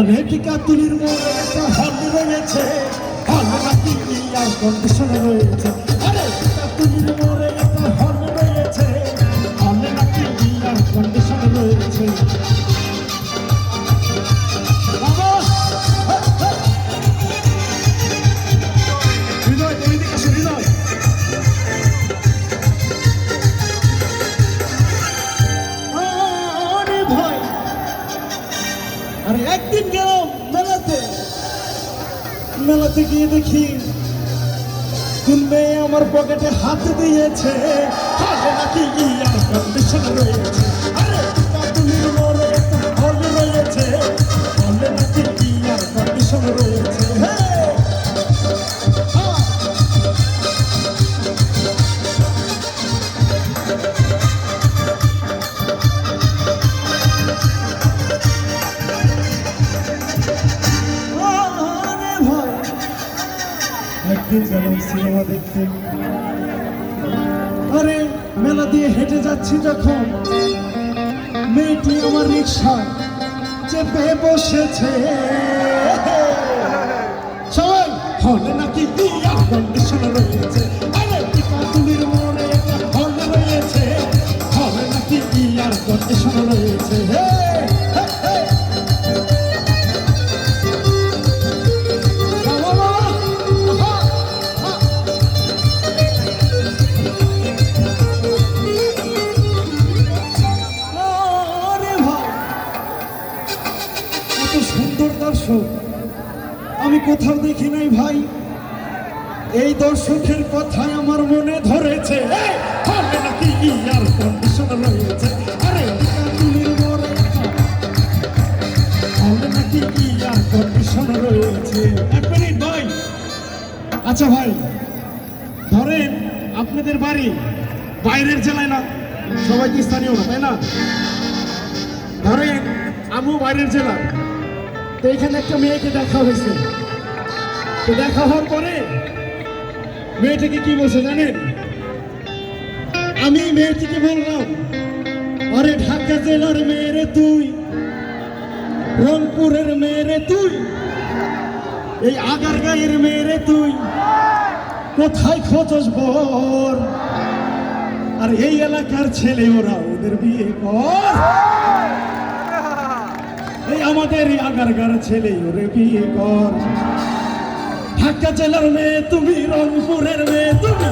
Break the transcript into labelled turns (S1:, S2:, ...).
S1: অনেক কাতুলির মোড়ে একটা হল রয়েছে। হল নাকি ইয়ার কন্ডিশন রয়েছে। আরে কাতুলির মোড়ে একটা হল রয়েছে। হল নাকি ইয়ার কন্ডিশন রয়েছে। আরে একদিন গেলাম মেলাতে। মেলাতে গিয়ে দেখি কোন মেয়ে আমার পকেটে হাত দিয়েছে। রয়েছে? আরে রয়েছে। রয়েছে? একদিন গেলাম সিনেমা দেখতে। আরে, মেলা দিয়ে হেঁটে যাচ্ছি যখন। মেয়েটি আমার রিক্সা চেপে বসেছে। আমি কোথাও দেখি নাই ভাই। এই দর্শকের কথাই আমার মনে ধরেছে। আচ্ছা ভাই, ধরেন আপনাদের বাড়ি বাইরের জেলায় না, সবাই কি স্থানীয় তাই না? ধরেন আমু বাইরের জেলা। তো এখানে একটা মেয়েকে দেখা হয়েছে। তো দেখা হওয়ার পরে মেয়েটাকে কি বলছে জানেন? আমি মেয়েটিকে বললাম, আরে ঢাকা জেলার মেয়েরে তুই, রংপুরের মেয়েরে তুই, এই আগার গায়ের মেয়েরে তুই, কোথায় খোঁজস বর আর এই এলাকার ছেলে ওরা ওদের বিয়ে কর। এই আমাদের আগারগার ছেলে ওরে বিয়ে কর। ঢাকা জেলার মেয়ে তুমি রংপুরের মেয়ে তুমি